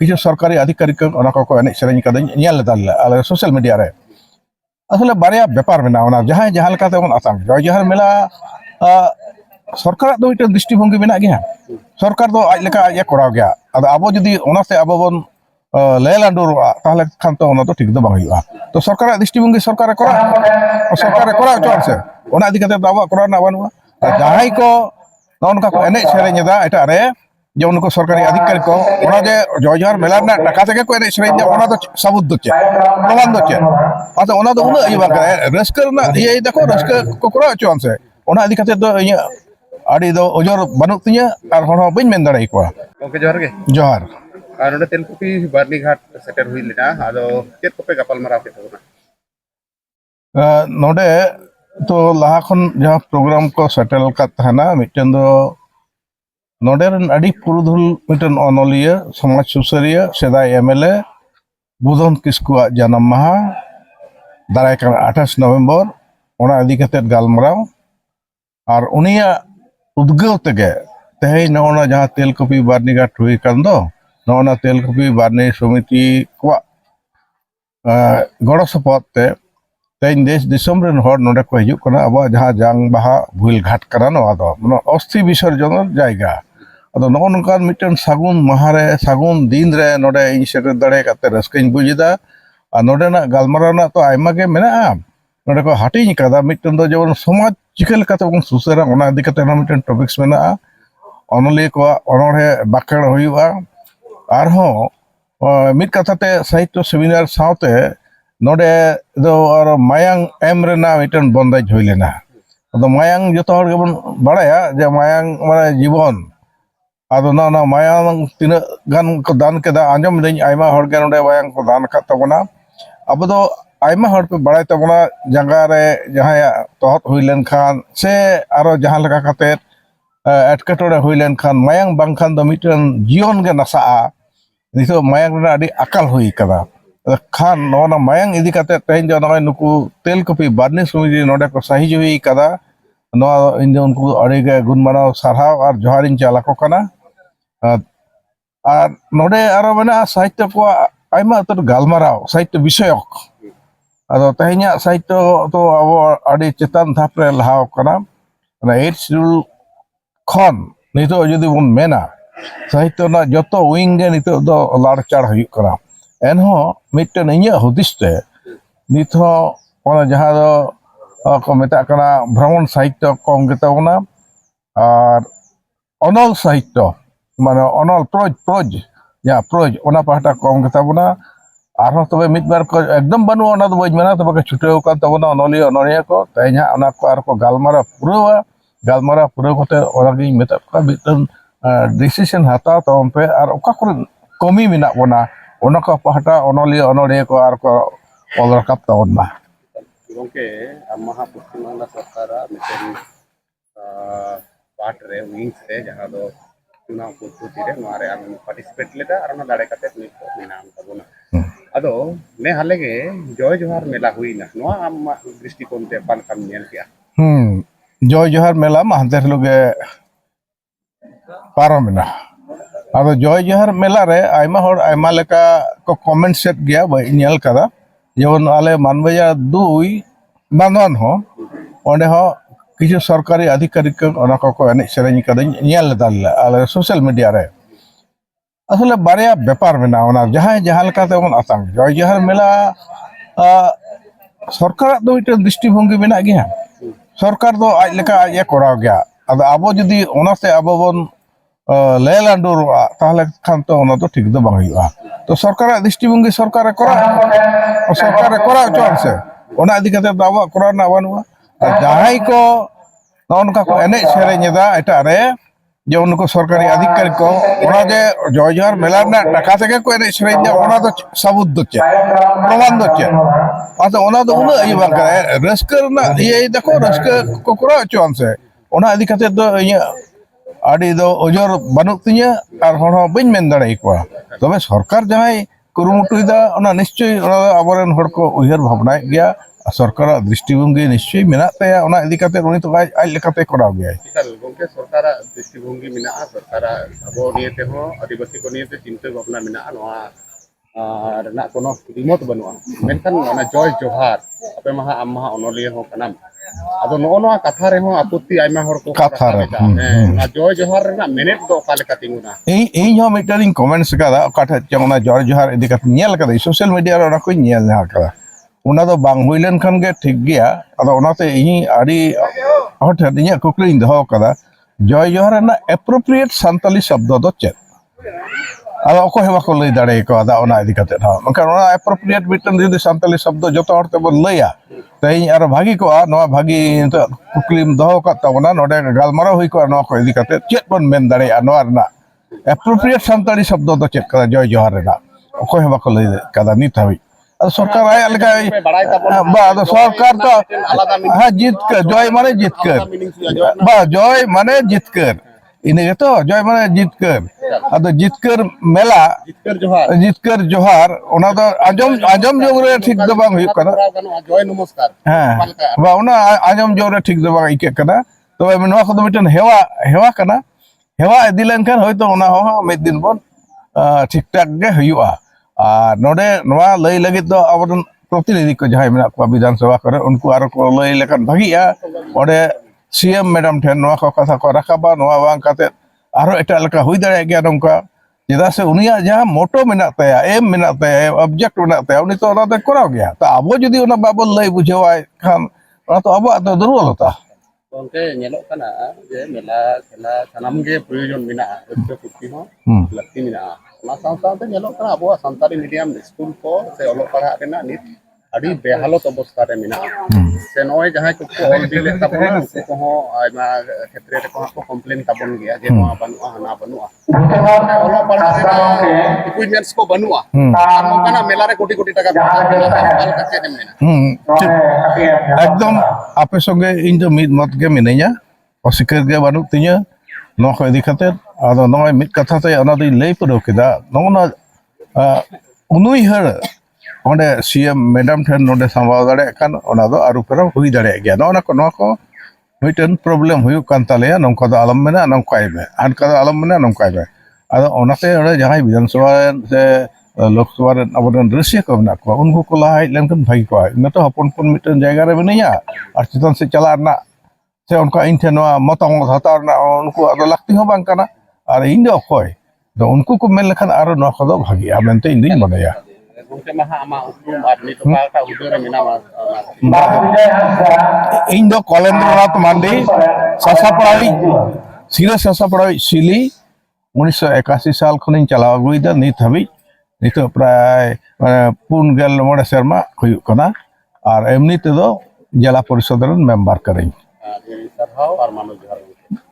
কি যে সরকারি অধিকারী কোনা কো এনেছরে নিকা দিনি নিয়ালা দাল সোশ্যাল মিডিয়া রে আসলে বড়য়া ব্যপার বনা ওনা জاہے জহল কা তন আসাম জয় জহর মেলা সরকার তো ইটা দৃষ্টি ভঙ্গ বনা গিয়া সরকার তো আজ লকা আইয়া করা গয়া আব যদি ওনা সে আববন লে লান্ডুয়া তাহলে খন্ত ওনা তো ঠিক দবা হইয়া তো সরকার দৃষ্টি ভঙ্গ সরকার করা সরকার করা চনসে ওনা অধিকতে দাবা করা না বনা জহাই কো কোন কা এনেছরে নিদা এটা রে ᱡᱮ ᱩᱱᱠᱩ ᱥᱚᱨᱠᱟᱨᱤ ᱟᱫᱷᱤᱠᱟᱨᱤ ᱠᱚ ᱚᱱᱟ ᱡᱮ ᱡᱚᱡᱚᱦᱟᱨ ᱢᱮᱞᱟ ᱨᱮᱱᱟᱜ ᱴᱟᱠᱟ ᱛᱮᱜᱮ ᱠᱚ ᱮᱱᱮᱡ ᱥᱮᱨᱮᱧ ᱫᱟ ᱚᱱᱟ ᱫᱚ ᱥᱟᱵᱩᱛ ᱫᱚ ᱪᱮᱫ ᱯᱨᱚᱢᱟᱱ ᱫᱚ ᱪᱮᱫ ᱟᱫᱚ ᱚᱱᱟ ᱫᱚ ᱩᱱᱟᱹᱜ ᱤᱭᱟᱹ ᱵᱟᱝ ᱠᱟᱱᱟ ᱨᱟᱹᱥᱠᱟᱹ ᱨᱮᱱᱟᱜ ᱤᱭᱟᱹᱭ ᱫᱟᱠᱚ ᱨᱟᱹᱥᱠᱟᱹ ᱠᱚ ᱠᱚᱨᱟᱣ ᱦᱚᱪᱚᱣᱟᱱ ᱥᱮ ᱚᱱᱟ ᱤᱫᱤ ᱠᱟᱛᱮ ᱫᱚ ᱤᱧᱟᱹᱜ ᱟᱹᱰᱤ ᱫᱚ ᱚᱡᱚᱨ ᱵᱟᱹᱱᱩᱜ ᱛᱤᱧᱟᱹ ᱟᱨ ᱦᱚᱲ ᱦᱚᱸ ᱵᱟᱹᱧ ᱢᱮᱱ ᱫᱟᱲᱮ ᱟᱠᱚᱣᱟ ᱜᱚᱢᱠᱮ ᱡᱚᱦᱟᱨ ᱜᱮ ᱡᱚᱦᱟᱨ ᱟᱨ ᱱᱚᱰᱮ ᱛᱮᱞᱠᱩᱯᱤ ᱵᱟᱨᱱᱤ ᱜᱷᱟᱴ ᱥᱮᱴᱮᱨ ᱦᱩᱭ ᱞᱮᱱᱟ ᱟᱫᱚ ᱪᱮᱫ ᱠᱚᱯᱮ ᱜᱟᱯᱟᱞᱢᱟᱨᱟᱣ ᱠᱮᱫ ᱛᱟᱵᱚᱱᱟ ᱱᱚᱰᱮ ᱛᱚ ᱞᱟᱦᱟ ᱠᱷᱚᱱ ᱡᱟᱦᱟᱸ ᱯᱨᱳᱜᱨᱟᱢ ᱠᱚ ᱥᱮᱴᱮᱞ ᱟᱠᱟᱫ ᱛᱟᱦᱮᱱᱟ ᱢᱤᱫᱴᱮᱱ ᱫᱚ ᱱᱚᱰᱮᱨᱮᱱ ᱟᱹᱰᱤ ᱯᱩᱨᱩᱫᱷᱩᱞ ᱢᱤᱫᱴᱮᱱ ᱚᱱᱚᱞᱤᱭᱟᱹ ᱥᱚᱢᱟᱡᱽ ᱥᱩᱥᱟᱹᱨᱤᱭᱟᱹ ᱥᱮᱫᱟᱭ ᱮᱢᱮᱞᱮ ᱵᱩᱫᱷᱚᱱ ᱠᱤᱥᱠᱩᱣᱟᱜ ᱡᱟᱱᱟᱢ ᱢᱟᱦᱟ ᱫᱟᱨᱟᱭ ᱠᱟᱱ ᱟᱴᱷᱟᱥ ᱱᱚᱵᱷᱮᱢᱵᱚᱨ ᱚᱱᱟ ᱤᱫᱤ ᱠᱟᱛᱮᱫ ᱜᱟᱞᱢᱟᱨᱟᱣ ᱟᱨ ᱩᱱᱤᱭᱟᱜ ᱩᱫᱽᱜᱟᱹᱣ ᱛᱮᱜᱮ ᱛᱮᱦᱮᱧ ᱱᱚᱜᱼᱚᱱᱟ ᱡᱟᱦᱟᱸ ᱛᱮᱞᱠᱚᱯᱤ ᱵᱟᱨᱱᱤᱜᱷᱟᱴ ᱦᱩᱭ ᱟᱠᱟᱱ ᱫᱚ ᱱᱚᱜᱼᱚᱱᱟ ᱛᱮᱞᱠᱚᱯᱤ ᱵᱟᱨᱱᱤ ᱥᱚᱢᱤᱛᱤ ᱠᱚᱣᱟᱜ ᱜᱚᱲᱚ ᱥᱚᱯᱚᱦᱚᱫ ᱛᱮ ᱛᱮᱦᱮᱧ ᱫᱮᱥ ᱫᱤᱥᱚᱢ ᱨᱮᱱ ᱦᱚᱲ ᱱᱚᱰᱮ ᱠᱚ ᱦᱤᱡᱩᱜ ᱠᱟᱱᱟ ᱟᱵᱚᱣᱟᱜ ᱡᱟᱦᱟᱸ ᱡᱟᱝ ᱵᱟᱦᱟ ᱵᱷᱩᱞ ᱜᱷᱟᱴ ᱠᱟᱱᱟ ᱱᱚᱣᱟ ᱫᱚ ᱚᱥᱛᱷᱤ ᱵᱤᱥᱚᱨᱡᱚᱱ ᱡᱟᱭᱜᱟ ᱟᱫᱚ ᱱᱚᱜᱼᱚ ᱱᱚᱝᱠᱟᱱ ᱢᱤᱫᱴᱮᱱ ᱥᱟᱹᱜᱩᱱ ᱢᱟᱦᱟᱨᱮ ᱥᱟᱹᱜᱩᱱ ᱫᱤᱱ ᱨᱮ ᱱᱚᱰᱮ ᱤᱧ ᱥᱮᱴᱮᱨ ᱫᱟᱲᱮ ᱠᱟᱛᱮ ᱨᱟᱹᱥᱠᱟᱹᱧ ᱵᱩᱡ ᱮᱫᱟ ᱟᱨ ᱱᱚᱰᱮᱱᱟᱜ ᱜᱟᱞᱢᱟᱨᱟᱣ ᱨᱮᱱᱟᱜ ᱛᱚ ᱟᱭᱢᱟ ᱜᱮ ᱢᱮᱱᱟᱜᱼᱟ ᱱᱚᱰᱮ ᱠᱚ ᱦᱟᱹᱴᱤᱧ ᱟᱠᱟᱫᱟ ᱢᱤᱫᱴᱮᱱ ᱫᱚ ᱡᱮᱢᱚᱱ ᱥᱚᱢᱟᱡᱽ ᱪᱤᱠᱟᱹ ᱞᱮᱠᱟᱛᱮ ᱥᱩᱥᱟᱹᱨᱟ ᱚᱱᱟ ᱤᱫᱤ ᱦᱚᱸ ᱢᱤᱫᱴᱮᱱ ᱢᱮᱱᱟᱜᱼᱟ ᱚᱱᱚᱞᱤᱭᱟᱹ ᱠᱚᱣᱟᱜ ᱵᱟᱸᱠᱷᱮᱲ ᱦᱩᱭᱩᱜᱼᱟ ᱟᱨᱦᱚᱸ ᱢᱤᱫ ᱥᱟᱶᱛᱮ ᱱᱚᱰᱮ ᱫᱚ ᱟᱨ ᱢᱟᱭᱟᱝ ᱮᱢ ᱨᱮᱱᱟᱜ ᱢᱤᱫᱴᱮᱱ ᱵᱚᱱᱫᱮᱡ ᱦᱩᱭ ᱞᱮᱱᱟ ᱟᱫᱚ ᱢᱟᱭᱟᱝ ᱡᱚᱛᱚ ᱦᱚᱲ ᱜᱮᱵᱚᱱ ᱵᱟᱲᱟᱭᱟ ᱡᱮ ᱢᱟᱭᱟᱝ ᱢᱟᱱᱮ ᱡᱤᱵᱚᱱ ᱟᱫᱚ ᱚᱱᱟ ᱚᱱᱟ ᱢᱟᱭᱟᱝ ᱛᱤᱱᱟᱹᱜ ᱜᱟᱱ ᱠᱚ ᱫᱟᱱ ᱠᱮᱫᱟ ᱟᱸᱡᱚᱢ ᱫᱟᱹᱧ ᱟᱭᱢᱟ ᱦᱚᱲ ᱜᱮ ᱱᱚᱰᱮ ᱢᱟᱭᱟᱝ ᱠᱚ ᱫᱟᱱ ᱟᱠᱟᱫ ᱛᱟᱵᱚᱱᱟ ᱟᱵᱚ ᱫᱚ ᱟᱭᱢᱟ ᱦᱚᱲ ᱯᱮ ᱵᱟᱲᱟᱭ ᱛᱟᱵᱚᱱᱟ ᱡᱟᱸᱜᱟ ᱨᱮ ᱡᱟᱦᱟᱸᱭᱟᱜ ᱛᱚᱦᱚᱫ ᱦᱩᱭ ᱞᱮᱱᱠᱷᱟᱱ ᱥᱮ ᱟᱨᱚ ᱡᱟᱦᱟᱸ ᱞᱮᱠᱟ ᱠᱟᱛᱮᱫ ᱮᱴᱠᱮᱴᱚᱬᱮ ᱦᱩᱭ ᱞᱮᱱᱠᱷᱟᱱ ᱢᱟᱭᱟᱝ ᱵᱟᱝᱠᱷᱟᱱ ᱫᱚ ᱢᱤᱫᱴᱮᱱ ᱡᱤᱭᱚᱱ ᱜᱮ ᱱᱟᱥᱟᱜᱼᱟ ᱱᱤᱛᱚᱜ ᱢᱟᱭᱟᱝ ᱨᱮᱱᱟᱜ ᱟᱹᱰᱤ ᱟᱠᱟᱞ ᱦᱩᱭ ᱟᱠᱟᱱᱟ ᱠᱷᱟᱱ ᱱᱚᱜᱼᱚ ᱢᱟᱭᱟᱝ ᱤᱫᱤ ᱠᱟᱛᱮᱫ ᱛᱮᱦᱮᱧ ᱫᱚ ᱱᱚᱜᱼᱚᱭ ᱱᱩᱠᱩ ᱛᱮᱞ ᱠᱚᱯᱤ ᱵᱟᱨᱱᱤ ᱥᱚᱢᱤᱛᱤ ᱱᱚᱰᱮ ᱠᱚ ᱥᱟᱹᱦᱤ ᱦᱩᱭ ᱟᱠᱟᱫᱟ ᱱᱚᱣᱟ ᱤᱧ ᱫᱚ ᱩᱱᱠᱩ ᱟᱹᱰᱤ ᱜᱮ ᱜᱩᱱᱢᱟᱱᱟᱣ ᱥᱟᱨᱦᱟᱣ ᱟᱨ ᱡᱚᱦᱟᱨᱤᱧ ᱪᱟᱞ ᱟᱠᱚ ᱠᱟᱱᱟ ᱟᱨ ᱱᱚᱰᱮ ᱟᱨᱚ ᱢᱮᱱᱟᱜᱼᱟ ᱥᱟᱦᱤᱛᱛᱚ ᱠᱚᱣᱟᱜ ᱟᱭᱢᱟ ᱩᱛᱟᱹᱨ ᱜᱟᱞᱢᱟᱨᱟᱣ ᱥᱟᱦᱤᱛᱛᱚ ᱵᱤᱥᱚᱭᱚᱠ ᱟᱫᱚ ᱛᱮᱦᱮᱧᱟᱜ ᱥᱟᱦᱤᱛᱛᱚ ᱫᱚ ᱟᱵᱚ ᱟᱹᱰᱤ ᱪᱮᱛᱟᱱ ᱫᱷᱟᱯ ᱨᱮ ᱞᱟᱦᱟᱣ ᱟᱠᱟᱱᱟ ᱚᱱᱟ ᱮᱭᱤᱴ ᱥᱤᱰᱩᱞ ᱠᱷᱚᱱ ᱱᱤᱛᱚᱜ ᱡᱩᱫᱤ ᱵᱚᱱ ᱢᱮᱱᱟ ᱥᱟᱦᱤᱛᱛᱚ ᱨᱮᱱᱟᱜ ᱡᱚᱛᱚ ᱩᱭᱤᱝ ᱜᱮ ᱱᱤᱛᱚᱜ ᱫᱚ ᱞᱟᱲᱪᱟᱲ ᱦᱩᱭᱩᱜ ᱠᱟᱱᱟ ᱮᱱᱦᱚᱸ ᱢᱤᱫᱴᱮᱱ ᱤᱧᱟᱹᱜ ᱦᱩᱫᱤᱥ ᱛᱮ ᱱᱤᱛᱦᱚᱸ ᱚᱱᱟ ᱡᱟᱦᱟᱸ ᱫᱚ ᱠᱚ ᱢᱮᱛᱟᱜ ᱠᱟᱱᱟ ᱵᱷᱨᱚᱢᱚᱱ ᱥᱟᱦᱤᱛᱛᱚ ᱠᱚᱢ ᱜᱮᱛᱟᱵᱚᱱᱟ ᱟᱨ ᱚᱱᱚᱞ ᱥᱟᱦᱤᱛᱛᱚ ᱢᱟᱱᱮ ᱚᱱᱚᱞ ᱯᱨᱚᱡ ᱯᱨᱚᱡ ᱡᱟᱦᱟᱸ ᱯᱨᱚᱡ ᱚᱱᱟ ᱯᱟᱦᱴᱟ ᱠᱚᱢ ᱜᱮᱛᱟ ᱵᱚᱱᱟ ᱟᱨᱦᱚᱸ ᱛᱚᱵᱮ ᱢᱤᱫᱵᱟᱨ ᱠᱚ ᱮᱠᱫᱚᱢ ᱵᱟᱹᱱᱩᱜᱼᱟ ᱚᱱᱟ ᱫᱚ ᱵᱟᱹᱧ ᱢᱮᱱᱟ ᱛᱚᱵᱮ ᱠᱚ ᱪᱷᱩᱴᱟᱹᱣ ᱟᱠᱟᱱ ᱛᱟᱵᱚᱱᱟ ᱚᱱᱚᱞᱤᱭᱟᱹ ᱚᱱᱚᱲᱦᱤᱭᱟᱹ ᱠᱚ ᱛᱮᱦᱮᱧ ᱦᱟᱸᱜ ᱚᱱᱟ ᱠᱚ ᱟᱨ ᱠᱚ ᱜᱟᱞᱢᱟᱨᱟᱣ ᱯᱩᱨᱟᱹᱣᱟ ᱜᱟᱞᱢᱟᱨᱟᱣ ᱯᱩᱨᱟᱹᱣ ᱠᱟᱛᱮᱫ ᱚᱱᱟᱜᱤᱧ ᱢᱮᱛᱟᱫ ᱠᱚᱣᱟ ᱢᱤᱫᱴᱟᱝ ᱰᱤᱥᱤᱥᱮᱱ ᱦᱟᱛᱟᱣ ᱛᱟᱵᱚᱱ ᱯᱮ ᱟᱨ ᱚᱠᱟ ᱠᱚᱨᱮ ᱠᱚᱢᱤ ᱢᱮᱱᱟᱜ ᱵᱚᱱᱟ ᱚᱱᱟ ᱠᱚ ᱯᱟᱦᱴᱟ ᱚᱱᱚᱞᱤᱭᱟᱹ ᱚᱱᱚᱲᱦᱤᱭᱟᱹ ᱠᱚ ᱟᱨ ᱠᱚ ᱚᱞ ᱨᱟᱠᱟᱵ ᱛᱟᱵᱚᱱ ᱢᱟ ᱜᱚᱝᱠᱮ ᱟᱢ ᱢᱟᱦᱟ ᱯᱚᱥᱪᱤᱢ ᱵᱟᱝᱞᱟ ᱥᱚᱨᱠᱟᱨᱟᱜ ᱢᱤᱫᱴᱮᱱ ᱯᱟᱴ ᱨᱮ ᱩᱭᱤᱝᱥ ᱨᱮ ᱡᱟᱦᱟᱸ ᱫᱚ ನಾವು ಕೂತಿದೆ ಮಾರೆ ಆಮೇಲೆ ಪಾರ್ಟಿಸಿಪೇಟ್ಲಿದೆ ಅರನ ದಾಡೆ ಕತೆ ನೀನು ಅಂತ ಬೋನ ಅದು ನೇ ಹಲ್ಲೆಗೆ ಜಯ ಜೋಹಾರ್ ಮೇಲಾ ಹುಯಿನ ನೋ ಅಮ್ಮ ದೃಷ್ಟಿಕೋನ ತೆ ಪಾಲ್ ಕಮ್ ನೇಲ್ ಕಿಯಾ ಹ್ಮ್ জয় জোহার মেলা মাহাদের লগে পারমেনা আর জয় জোহার মেলা রে আইমা হর আইমা লেকা কো কমেন্ট সেট গিয়া বাই নেল কাদা যেমন আলে মানবাজার দুই বান্দন হ অনে হ ᱠᱤᱪᱷᱩ ᱥᱚᱨᱠᱟᱨᱤ ᱟᱫᱷᱤᱠᱟᱨᱤ ᱠᱚ ᱚᱱᱟ ᱠᱚᱠᱚ ᱮᱱᱮᱡ ᱥᱮᱨᱮᱧ ᱠᱟᱹᱫᱟᱹᱧ ᱧᱮᱞ ᱞᱮᱫᱟᱞᱮ ᱟᱞᱮ ᱥᱳᱥᱟᱞ ᱢᱤᱰᱤᱭᱟ ᱨᱮ আসলে বারেয়া ব্যাপার মেনা ওনার যাহাই যাহা লেখাতে বন আতাং জয় জহার মেলা সরকার তো এটা দৃষ্টিভঙ্গি মেনা গিয়া সরকার তো আজ লেখা আজ এ করাও গিয়া আর আবো যদি ওনাতে আবো বন লেলান্ডুরোয়া তাহলে খান তো ওনা তো ঠিক তো বাং হইয়া তো সরকারের দৃষ্টিভঙ্গি সরকারে করা সরকারে করা চলছে ওনা এদিকে তো আবহাওয়া করার না বানুয়া ᱡᱟᱦᱟᱸᱭ ᱠᱚ ᱱᱚᱜᱼᱚ ᱱᱚᱝᱠᱟ ᱠᱚ ᱮᱱᱮᱡ ᱥᱮᱨᱮᱧ ᱮᱫᱟ ᱮᱴᱟᱜ ᱨᱮ যে উনকো সরকারি আধিকারিক কো ওনা যে জয় জোহার মেলার না টাকা থেকে কো এনে সেরাই যে ওনা তো সাবুত দচ্ছে প্রমাণ দচ্ছে আচ্ছা ওনা তো উনা ইয়ে বান করে রাস্ক না ইয়ে দেখো রাস্ক কো করা চান্স ওনা ইদি কাতে তো ইয়া আডি দো ওজর বানুক তিয়া আর হন বিন মেন দাঁড়াই কো তবে সরকার যাই কুরুমুটুই দা ওনা নিশ্চয়ই ওনা আবরেন হড় কো উইহার ভাবনায় গিয়া ᱥᱚᱨᱠᱟᱨᱟᱜ ᱫᱨᱤᱥᱴᱤᱵᱷᱚᱝᱜᱤ ᱱᱤᱥᱪᱚᱭ ᱢᱮᱱᱟᱜ ᱛᱟᱭᱟ ᱚᱱᱟ ᱤᱫᱤ ᱠᱟᱛᱮ ᱩᱱᱤ ᱛᱚ ᱟᱡ ᱞᱮᱠᱟᱛᱮ ᱠᱚᱨᱟᱣ ᱜᱮᱭᱟᱭ ᱜᱚᱢᱠᱮ ᱥᱚᱨᱠᱟᱨᱟᱜ ᱫᱨᱤᱥᱴᱤᱵᱷᱚᱝᱜᱤ ᱢᱮᱱᱟᱜᱼᱟ ᱥᱚᱨᱠᱟᱨᱟᱜ ᱟᱵᱚ ᱱᱤᱭᱟᱹ ᱛᱮᱦᱚᱸ ᱟᱹᱫᱤᱵᱟᱹᱥᱤ ᱠᱚ ᱱᱤᱭᱟᱹᱛᱮ ᱪᱤᱱᱛᱟᱹ ᱵᱷᱟᱵᱱᱟ ᱢᱮᱱᱟᱜᱼᱟ ᱱᱚᱣᱟ ᱨᱮᱱᱟᱜ ᱠᱳᱱᱳ ᱠᱤᱢᱚᱛ ᱵᱟᱹᱱᱩᱜᱼᱟ ᱢᱮᱱᱠᱷᱟᱱ ᱚᱱᱟ ᱡᱚᱭ ᱡᱚᱦᱟᱨ ᱟᱯᱮ ᱢᱟᱦᱟ ᱟᱢ ᱢᱟᱦᱟ ᱚᱱᱚᱞᱤᱭᱟᱹ ᱦᱚᱸ ᱠᱟᱱᱟᱢ ᱟᱫᱚ ᱱᱚᱜᱼᱚ ᱱᱚᱣᱟ ᱠᱟᱛᱷᱟ ᱨᱮᱦᱚᱸ ᱟᱯᱚᱛᱛᱤ ᱟᱭᱢᱟ ᱦᱚᱲ ᱠᱚ ᱠᱟᱛᱷᱟ ᱨᱮ ᱡᱚᱭ ᱡᱚᱦᱟᱨ ᱨᱮᱱᱟᱜ ᱢᱮᱱᱮᱫ ᱫᱚ ᱚᱠᱟ ᱞᱮᱠᱟ ᱛᱤᱸᱜᱩᱱᱟ ᱤᱧ ᱤᱧ ᱦᱚᱸ ᱢᱤᱫᱴᱟᱝ ᱤᱧ ᱠᱚᱢᱮᱱᱴ ᱟᱠᱟᱫᱟ ᱚᱠᱟᱴᱷᱮᱡ ᱪᱚᱝ ᱚᱱᱟ ᱡᱚᱭ ᱡᱚᱦᱟᱨ ᱤᱫᱤ ᱠᱟᱛᱮ ᱧᱮᱞ ᱠᱟᱫᱟᱹᱧ ᱥᱳᱥᱟᱞ ᱢᱤᱰᱤᱭᱟ ᱨᱮ ᱚᱱᱟ ᱠᱚᱧ ᱧᱮᱞ ᱧᱟᱢ ᱟᱠᱟᱫᱟ ᱚᱱᱟ ᱫᱚ ᱵᱟᱝ ᱦᱩᱭ ᱞᱮᱱᱠᱷᱟᱱ ᱜᱮ ᱴᱷᱤᱠ ᱜᱮᱭᱟ ᱟᱫᱚ ᱚᱱᱟᱛᱮ ᱤᱧ ᱟᱹᱰᱤ ᱦᱚᱲ ᱴᱷᱮᱱ ᱤᱧᱟᱹᱜ ᱠᱩᱠᱞᱤᱧ ᱫᱚᱦᱚ ᱠᱟᱫᱟ ᱡᱚᱭ ᱡᱚᱦᱟᱨ ᱨᱮᱱᱟᱜ ᱮᱯᱨᱳᱯᱨᱤᱭᱮᱴ ᱥᱟᱱᱛᱟᱲᱤ ᱥᱚᱵᱫᱚ ᱫᱚ ᱪᱮᱫ ᱟᱫᱚ ᱚᱠᱚᱭ ᱦᱚᱸ ᱵᱟᱠᱚ ᱞᱟᱹᱭ ᱫᱟᱲᱮ ᱠᱟᱣᱫᱟ ᱚᱱᱟ ᱤᱫᱤ ᱠᱟᱛᱮᱫ ᱦᱚᱸ ᱢᱮᱱᱠᱷᱟᱱ ᱚᱱᱟ ᱮᱯᱨᱳᱯᱨᱤᱭᱮᱴ ᱢᱤᱫᱴᱮᱱ ᱡᱩᱫᱤ ᱥᱟᱱᱛᱟᱲᱤ ᱥᱚᱵᱫᱚ ᱡᱚᱛᱚ ᱦᱚᱲ ᱛᱮᱵᱚᱱ ᱞᱟᱹᱭᱟ ᱛᱮᱦᱮᱧ ᱟᱨᱚ ᱵᱷᱟᱹᱜᱤ ᱠᱚᱜᱼᱟ ᱱᱚᱣᱟ ᱵᱷᱟᱹᱜᱤ ᱱᱤᱛᱚᱜ ᱠᱩᱠᱞᱤᱢ ᱫᱚᱦᱚ ᱠᱟᱜ ᱛᱟᱵᱚᱱᱟ ᱱᱚᱰᱮ ᱜᱟᱞᱢᱟᱨᱟᱣ ᱦᱩᱭ ᱠᱚᱜᱼᱟ ᱱᱚᱣᱟ ᱠᱚ ᱤᱫᱤ ᱠᱟᱛᱮᱫ ᱪᱮᱫ ᱵᱚᱱ ᱢᱮᱱ ᱫᱟᱲᱮᱭᱟᱜᱼᱟ ᱱᱚᱣᱟ ᱨᱮᱱᱟᱜ ᱮᱯᱨᱳᱯᱨᱤᱭᱮᱴ ᱥᱟᱱᱛᱟᱲᱤ एप्रोप्रिएट ᱪᱮᱫ शब्द ᱡᱚᱭ ᱡᱚᱦᱟᱨ ᱨᱮᱱᱟᱜ ᱚᱠᱚᱭ ᱦᱚᱸ ᱵᱟᱠᱚ ᱞᱟᱹᱭ लैदा ᱱᱤᱛ ᱦᱟᱹᱵᱤᱡ সরকার এলাকায় সরকার তো হ্যাঁ জিতকর জয় মানে জিতকর বা জয় মানে জিতকর ইনগে তো জয় মানে জিতকর ᱟᱫᱚ ᱡᱤᱛᱠᱟᱹᱨ ᱢᱮᱞᱟ ᱡᱤᱛᱠᱟᱹᱨ ᱡᱚᱦᱟᱨ ᱡᱤᱛᱠᱟᱹᱨ ᱡᱚᱦᱟᱨ ᱚᱱᱟ ᱫᱚ ᱟᱸᱡᱚᱢ ᱟᱸᱡᱚᱢ ᱡᱚᱝ ᱨᱮ ᱴᱷᱤᱠ ᱫᱚ ᱵᱟᱝ ᱦᱩᱭᱩᱜ ᱠᱟᱱᱟ ᱡᱚᱭ ᱱᱚᱢᱚᱥᱠᱟᱨ ᱦᱮᱸ ᱵᱟ ᱚᱱᱟ ᱟᱸᱡᱚᱢ ᱡᱚᱝ ᱨᱮ ᱴᱷᱤᱠ ᱫᱚ ᱵᱟᱝ ᱟᱹᱭᱠᱟᱹᱜ ᱠᱟᱱᱟ ᱛᱚᱵᱮ ᱱᱚᱣᱟ ᱠᱚᱫᱚ ᱢᱤᱫᱴᱮᱱ ᱦᱮᱣᱟ ᱦᱮᱣᱟ ᱠᱟᱱᱟ ᱦᱮᱣᱟ ᱤᱫᱤ ᱞᱮᱱᱠᱷᱟᱱ ᱦᱚᱭᱛᱚ ᱚᱱᱟ ᱦᱚᱸ ᱢᱤᱫ ᱫᱤᱱ ᱵᱚᱱ ᱴᱷᱤᱠ ᱴᱷᱟᱠ ᱜᱮ ᱦᱩᱭᱩᱜᱼᱟ ᱟᱨ ᱱᱚᱰᱮ ᱱᱚᱣᱟ ᱞᱟᱹᱭ ᱞᱟᱹᱜᱤᱫ ᱫᱚ ᱟᱵᱚᱨᱮᱱ ᱯᱨᱚᱛᱤᱱᱤᱫᱷᱤ ᱠᱚ ᱡᱟᱦᱟᱸᱭ ᱢᱮᱱᱟᱜ ᱠᱚᱣᱟ ᱵᱤᱫᱷᱟᱱ ᱥᱚᱵᱷᱟ ᱠᱚᱨᱮ ᱩᱱᱠᱩ ᱟᱨᱚ ᱠᱚ ᱞᱟᱹᱭ ᱞᱮᱠᱷᱟᱱ ᱵᱷᱟᱹᱜᱤᱜᱼᱟ ᱚᱸᱰᱮ ᱥᱤᱮᱢ ᱢᱮᱰᱟᱢ ᱴᱷᱮᱱ ᱱᱚᱣᱟ ᱠᱚ ᱠᱟᱛᱷᱟ ᱠᱚ ᱨᱟᱠᱟᱵᱟ ᱱᱚᱣᱟ ᱵᱟᱝ ᱠᱟᱛᱮᱫ ᱟᱨᱚ ᱮᱴᱟᱜ ᱞᱮᱠᱟ ᱦᱩᱭ ᱫᱟᱲᱮᱭᱟᱜ ᱜᱮᱭᱟ ᱱᱚᱝᱠᱟ ᱪᱮᱫᱟᱜ ᱥᱮ ᱩᱱᱤᱭᱟᱜ ᱡᱟᱦᱟᱸ ᱢᱳᱴᱳ ᱢᱮᱱᱟᱜ ᱛᱟᱭᱟ ᱮᱢ ᱢᱮᱱᱟᱜ ᱛᱟᱭᱟ ᱚᱵᱡᱮᱠᱴ ᱢᱮᱱᱟᱜ ᱛᱟᱭᱟ ᱩᱱᱤ ᱛᱚ ᱚᱱᱟ ᱫᱚᱭ ᱠᱚᱨᱟᱣ ᱜᱮᱭᱟ ᱛᱚ ᱟᱵᱚ ᱡᱩᱫᱤ ᱚᱱᱟ ᱵᱟᱵᱚᱱ ᱞᱟᱹᱭ ᱵᱩᱡᱷᱟᱹᱣᱟᱭ ᱠᱷᱟᱱ ᱚᱱᱟ ᱛᱚ ᱟᱵᱚᱣᱟᱜ ᱫᱚ ᱫᱩᱨᱵᱚᱞᱚᱛᱟ ᱜᱚᱝᱠᱮ ᱧᱮᱞᱚᱜ ᱠᱟᱱᱟ ᱡᱮ ᱢᱮᱞᱟ ᱠᱷᱮᱞᱟ ᱥᱟᱱᱟᱢ ᱜᱮ ᱯᱨᱚᱭᱳᱡᱚᱱ ᱢᱮᱱᱟᱜᱼᱟ ᱨᱟᱹᱥᱠᱟᱹ ᱯᱩᱛᱷᱤ ᱦᱚᱸ ᱞᱟᱹᱠᱛᱤ ᱢᱮᱱᱟᱜᱼᱟ ᱚᱱᱟ ᱥᱟᱶ ᱥᱟᱶᱛᱮ ᱧᱮᱞᱚᱜ ᱠᱟᱱᱟ ᱟᱵᱚᱣᱟᱜ ᱥᱟᱱᱛᱟᱲᱤ ᱢᱤᱰᱤᱭᱟᱢ ᱥᱠᱩᱞ ᱠᱚ ᱥᱮ ᱚᱞᱚᱜ ᱯᱟᱲᱦᱟᱜ ᱨᱮᱱᱟᱜ ᱱᱤᱛ ᱟᱹᱰᱤ বেহালত অবস্থা ᱨᱮ ᱢᱮᱱᱟᱜᱼᱟ ᱥᱮ ᱱᱚᱜᱼᱚᱭ ᱡᱟᱦᱟᱸᱭ ᱠᱚᱠᱚ ᱚᱞ ᱤᱫᱤᱞᱮᱫ ᱛᱟᱵᱚᱱᱟ ᱩᱱᱠᱩ ᱠᱚᱦᱚᱸ ᱟᱭᱢᱟ ᱠᱷᱮᱛᱨᱮ ᱨᱮᱠᱚ ᱦᱟᱸᱜ ᱠᱚ ᱠᱚᱢᱯᱞᱮᱱ ᱛᱟᱵᱚᱱ ᱜᱮᱭᱟ ᱡᱮ ᱱᱚᱣᱟ ᱵᱟᱹᱱᱩᱜᱼᱟ ᱦᱟᱱᱟ ᱵᱟᱹᱱᱩᱜᱼᱟ ᱚᱞᱚᱜ ᱯᱟᱲᱦᱟᱜ ᱨᱮᱱᱟᱜ ইকুইᱯমেন্টস ᱠᱚ ᱵᱟᱹᱱᱩᱜᱼᱟ ᱟᱨ ᱱᱚᱝᱠᱟᱱᱟᱜ ᱢᱮᱞᱟᱨᱮ ᱠᱳᱴᱤ ᱠᱳᱴᱤ ᱴᱟᱠᱟ ᱠᱚ ᱪᱮᱫ ᱮᱢ ᱢᱮᱱᱟ ᱮᱠᱫᱚᱢ ᱟᱯᱮ ᱥᱚᱸᱜᱮ ᱤᱧ ᱫᱚ ᱢᱤᱫ ᱢᱚᱛ ᱜᱮ ᱢᱤᱱᱟᱹᱧᱟ ᱚᱥᱤᱠᱟᱹᱨ ᱜᱮ ᱵᱟᱹᱱᱩᱜ ᱛᱤᱧᱟᱹ ᱱᱚᱣᱟ ᱠᱚ ᱤᱫᱤ ᱠᱟᱛᱮᱫ ᱟᱫᱚ ᱱᱚᱜᱼᱚᱭ ᱢᱤᱫ ᱠᱟᱛᱷᱟ ᱛᱮ ᱚᱱᱟ ᱫᱚᱧ ᱞᱟᱹᱭ ᱯᱩᱨᱟᱹᱣ ᱠᱮᱫᱟ ᱱᱚᱜᱼᱚ ᱱᱚᱣᱟ ᱩᱱᱩᱭᱦᱟᱹᱨ ᱚᱸᱰᱮ ᱥᱤᱮᱢ ᱢᱮᱰᱟᱢ ᱴᱷᱮᱱ ᱱᱚᱰᱮ ᱥᱟᱢᱵᱟᱣ ᱫᱟᱲᱮᱭᱟᱜ ᱠᱟᱱ ᱚᱱᱟ ᱫᱚ ᱟᱹᱨᱩ ᱯᱷᱮᱨᱟᱣ ᱦᱩᱭ ᱫᱟᱲᱮᱭᱟᱜ ᱜᱮᱭᱟ ᱱᱚᱜᱼᱚ ᱱᱚᱣᱟ ᱱᱚᱣᱟ ᱠᱚ ᱢᱤᱫᱴᱮᱱ ᱯᱨᱚᱵᱞᱮᱢ ᱦᱩᱭᱩᱜ ᱠᱟᱱ ᱛᱟᱞᱮᱭᱟ ᱱᱚᱝᱠᱟ ᱫᱚ ᱟᱞᱚᱢ ᱢᱮᱱᱟ ᱱᱚᱝᱠᱟᱭ ᱢᱮ ᱦᱟᱱᱠᱟ ᱫᱚ ᱟᱞᱚᱢ ᱢᱮᱱᱟ ᱱᱚᱝᱠᱟᱭ ᱢᱮ ᱟᱫᱚ ᱚᱱᱟᱛᱮ ᱚᱸᱰᱮ ᱡᱟᱦᱟᱸᱭ ᱵᱤᱫᱷᱟᱱ ᱥᱚᱵᱷᱟ ᱥᱮ ᱞᱳᱠᱥᱚᱵᱷᱟ ᱨᱮᱱ ᱟᱵᱚᱨᱮᱱ ᱨᱟᱹᱥᱤᱭᱟᱹ ᱠᱚ ᱢᱮᱱᱟᱜ ᱠᱚᱣᱟ ᱩᱱᱠᱩ ᱠᱚ ᱞᱟᱦᱟ ᱦᱮᱡ ᱞᱮᱱᱠᱷᱟᱱ ᱵᱷᱟᱹᱜᱤ ᱠᱚᱣᱟ ᱤᱧ ᱛᱚ ᱦᱚᱯᱚᱱ ᱦᱚᱯᱚᱱ ᱢᱤᱫᱴᱮᱱ ᱡᱟᱭᱜᱟ ᱨᱮ ᱢᱤᱱᱟᱹᱧᱟ ᱟᱨ ᱪᱮᱛᱟᱱ ᱥᱮᱫ ᱪᱟᱞᱟᱜ ᱨᱮᱱᱟᱜ ᱥᱮ ᱚᱱᱠᱟ ᱤᱧ ᱴᱷᱮᱱ ᱱᱚᱣᱟ ᱢᱚᱛᱟᱢᱚᱛ ᱦᱟᱛᱟᱣ ᱨᱮᱱᱟᱜ ᱩᱱᱠᱩᱣᱟᱜ ᱫᱚ ᱞᱟᱹᱠᱛᱤ ᱦᱚᱸ ᱵᱟᱝ ᱠᱟᱱᱟ ᱟᱨ ᱤᱧ ᱫᱚ ᱚᱠᱚᱭ ᱫᱚ ᱩᱱᱠᱩ ᱠᱚ ᱢᱮᱱ ᱞᱮᱠᱷᱟᱱ ᱟᱨᱚ ᱱᱚᱣᱟ ᱠᱚᱫᱚ ᱵᱷᱟᱹᱜᱤᱜᱼᱟ ᱢᱮᱱᱛᱮ ᱤᱧ ᱫᱩᱧ ᱢᱚᱱᱮᱭᱟ ᱤᱧ ᱫᱚ ᱠᱚᱞᱮᱱᱫᱨᱚᱱᱟᱛᱷ ᱢᱟᱱᱰᱤ ᱥᱟᱥᱟᱯᱲᱟᱣᱤᱡ ᱥᱤᱨᱟᱹ ᱥᱟᱥᱟᱯᱲᱟᱣᱤᱡ ᱥᱤᱞᱤ ᱩᱱᱤᱥᱥᱚ ᱮᱠᱟᱥᱤ ᱥᱟᱞ ᱠᱷᱚᱱᱤᱧ ᱪᱟᱞᱟᱣ ᱟᱹᱜᱩᱭᱮᱫᱟ ᱱᱤᱛ ᱦᱟᱹᱵᱤᱡ ᱱᱤᱛᱚᱜ ᱯᱨᱟᱭ ᱯᱩᱱ ᱜᱮᱞ ᱢᱚᱬᱮ ᱥᱮᱨᱢᱟ ᱦᱩᱭᱩᱜ ᱠᱟᱱᱟ ᱟᱨ ᱮᱢᱱᱤ ᱛᱮᱫᱚ ᱡᱮᱞᱟ ᱯᱚᱨᱤᱥᱚᱫ ᱨᱮᱱ ᱢᱮᱢᱵᱟᱨ ᱠᱟᱹᱱᱟᱹᱧ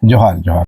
ᱡᱚᱦᱟᱨ ᱡᱚᱦᱟᱨ